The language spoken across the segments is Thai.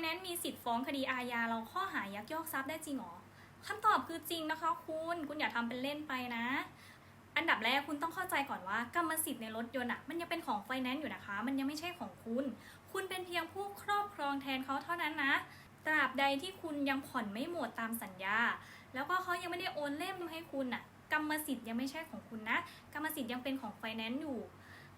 แนนซ์มีสิทธิ์ฟ้องคดีอาญาเราข้อหายักยอกทรัพย์ได้จริงหรอคำตอบคือจริงนะคะคุณคุณอย่าทำเป็นเล่นไปนะ อันดับแรกคุณต้องเข้าใจก่อนว่ากรรมสิทธิ์ในรถยนต์อะมันยังเป็นของไฟแนนซ์อยู่นะคะ มันยังไม่ใช่ของคุณ คุณเป็นเพียงผู้ครอบครองแทนเขาเท่านั้นนะตราบใดที่คุณยังผ่อนไม่หมดตามสัญญา แล้วก็เขายังไม่ได้โอนเล่มให้คุณน่ะกรรมสิทธิ์ยังไม่ใช่ของคุณนะ กรรมสิทธิ์ยังเป็นของไฟแนนซ์อยู่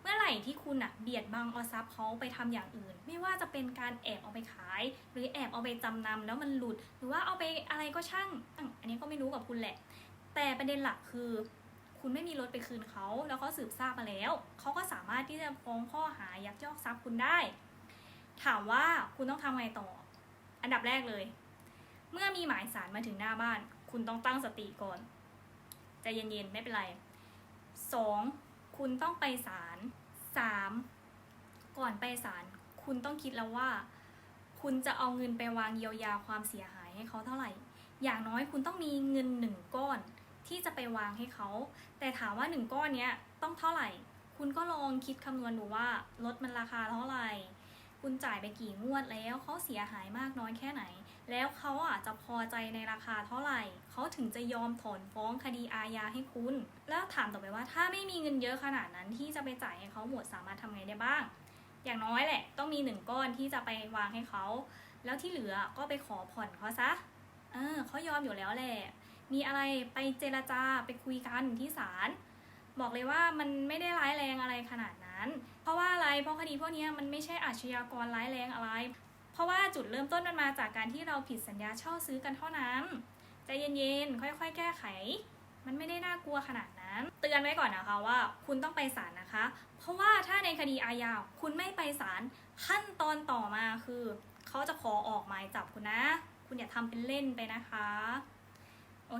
มื่อไหร่ที่คุณน่ะเบียดบังเอาทรัพย์เขาไปทำอย่างอื่น ไม่ว่าจะเป็นการแอบเอาไปขาย หรือแอบเอาไปจำนำแล้วมันหลุด หรือว่าเอาไปอะไรก็ช่าง อันนี้ก็ไม่รู้กับคุณแหละ แต่ประเด็นหลักคือ คุณไม่มีรถไปคืนเขาแล้วเขาสืบทราบมาแล้วเขาก็สามารถที่จะฟ้องข้อหายักยอกทรัพย์คุณได้ ถามว่าคุณต้องทำไงต่อ อันดับแรกเลย เมื่อมีหมายสารมาถึงหน้าบ้าน คุณต้องตั้งสติก่อนใจเย็นๆไม่เป็นไรสอง คุณต้องไปศาลสามก่อนไปศาลคุณต้องคิดแล้วว่า คุณจะเอาเงินไปวางเยียวยาความเสียหายให้เขาเท่าไหร่ อย่างน้อยคุณต้องมีเงินหนึ่งก้อนที่จะไปวางให้เขา แต่ถามว่าหนึ่งก้อนเนี้ยต้องเท่าไหร่ คุณก็ลองคิดคำนวณดูว่ารถมันราคาเท่าไหร่ คุณจ่ายไปกี่งวดแล้วเขาเสียหายมากน้อยแค่ไหน แล้วเขาอะจะพอใจในราคาเท่าไหร่เขาถึงจะยอมถอนฟ้องคดีอาญาให้คุณ แล้วถามต่อไปว่าถ้าไม่มีเงินเยอะขนาดนั้นที่จะไปจ่ายให้เขาหมดสามารถทำไงได้บ้าง อย่างน้อยแหละ ต้องมีหนึ่งก้อนที่จะไปวางให้เขา แล้วที่เหลือก็ไปขอผ่อนเขาซะเออเขายอมอยู่แล้วแหละ มีอะไรไปเจรจาไปคุยกันที่ศาลบอกเลยว่ามันไม่ได้ร้ายแรงอะไรขนาดนั้น เพราะว่าอะไรเพราะคดีพวกนี้มันไม่ใช่อาชญากรร้ายแรงอะไร เพราะว่าจุดเริ่มต้นมันมาจากการที่เราผิดสัญญาเช่าซื้อกันเท่านั้นใจเย็นๆค่อย ๆ แก้ไข มันไม่ได้น่ากลัวขนาดนั้น เตือนไว้ก่อนนะคะว่า คุณต้องไปศาลนะคะ เพราะว่าถ้าในคดีอาญาคุณไม่ไปศาลขั้นตอนต่อมาคือ เขาจะขอออกหมายจับคุณนะ คุณอย่าทำเป็นเล่นไปนะคะ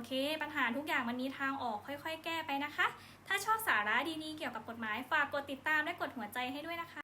เค ปัญหาทุกอย่างมันมีทางออกค่อย ๆ แก้ไปนะคะ ถ้าชอบสาระดีๆเกี่ยวกับกฎหมายฝากกดติดตามและกดหัวใจให้ด้วยนะคะ